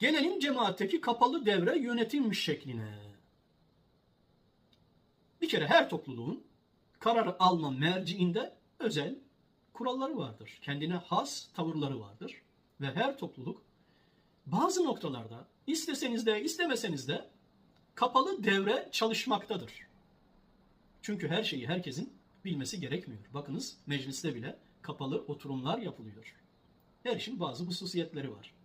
Gelelim cemaatteki kapalı devre yönetim şekline. Bir kere her topluluğun karar alma merciinde özel kuralları vardır. Kendine has tavırları vardır. Ve her topluluk bazı noktalarda isteseniz de istemeseniz de kapalı devre çalışmaktadır. Çünkü her şeyi herkesin bilmesi gerekmiyor. Bakınız mecliste bile kapalı oturumlar yapılıyor. Her işin bazı hususiyetleri var.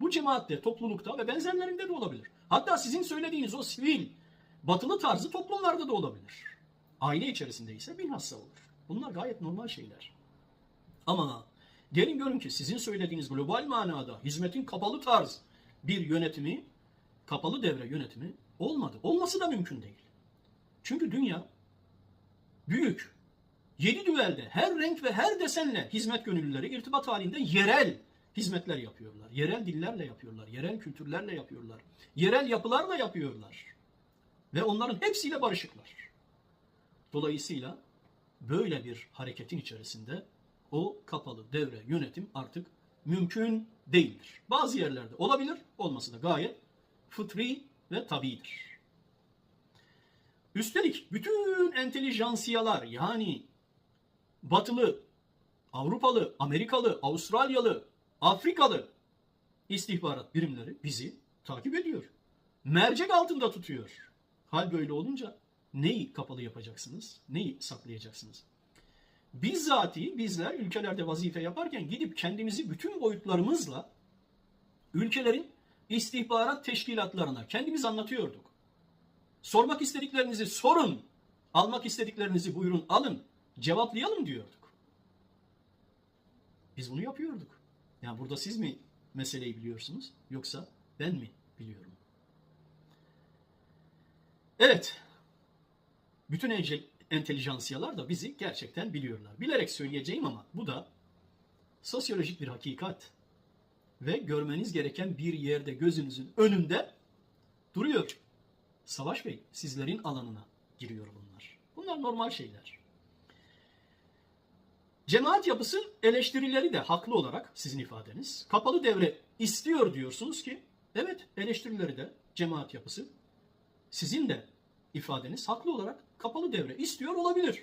Bu cemaatte, toplulukta ve benzerlerinde de olabilir. Hatta sizin söylediğiniz o sivil, batılı tarzı toplumlarda da olabilir. Aile içerisinde ise bilhassa olur. Bunlar gayet normal şeyler. Ama gelin görün ki sizin söylediğiniz global manada hizmetin kapalı tarz bir yönetimi, kapalı devre yönetimi olmadı. Olması da mümkün değil. Çünkü dünya büyük. Yedi düvelde her renk ve her desenle hizmet gönüllüleri irtibat halinde yerel hizmetler yapıyorlar. Yerel dillerle yapıyorlar. Yerel kültürlerle yapıyorlar. Yerel yapılarla yapıyorlar. Ve onların hepsiyle barışıklar. Dolayısıyla böyle bir hareketin içerisinde o kapalı devre yönetim artık mümkün değildir. Bazı yerlerde olabilir, olması da gayet fıtri ve tabidir. Üstelik bütün entelijansiyalar yani batılı, Avrupalı, Amerikalı, Avustralyalı, Afrikalı istihbarat birimleri bizi takip ediyor. Mercek altında tutuyor. Hal böyle olunca neyi kapalı yapacaksınız? Neyi saklayacaksınız? Bizzati bizler ülkelerde vazife yaparken gidip kendimizi bütün boyutlarımızla ülkelerin istihbarat teşkilatlarına kendimiz anlatıyorduk. Sormak istediklerinizi sorun, almak istediklerinizi buyurun alın, cevaplayalım diyorduk. Biz bunu yapıyorduk. Yani burada siz mi meseleyi biliyorsunuz yoksa ben mi biliyorum? Evet. Bütün entelijansiyalar da bizi gerçekten biliyorlar. Bilerek söyleyeceğim ama bu da sosyolojik bir hakikat. Ve görmeniz gereken bir yerde gözünüzün önünde duruyor. Savaş Bey, sizlerin alanına giriyor bunlar. Bunlar normal şeyler. Cemaat yapısı eleştirileri de haklı olarak sizin ifadeniz. Kapalı devre istiyor diyorsunuz ki evet eleştirileri de cemaat yapısı sizin de ifadeniz haklı olarak kapalı devre istiyor olabilir.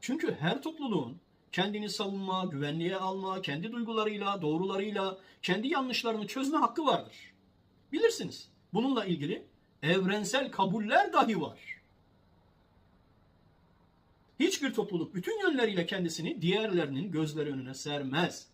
Çünkü her topluluğun kendini savunma, güvenliğe alma, kendi duygularıyla, doğrularıyla, kendi yanlışlarını çözme hakkı vardır. Bilirsiniz. Bununla ilgili evrensel kabuller dahi var. Hiçbir topluluk bütün yönleriyle kendisini diğerlerinin gözleri önüne sermez.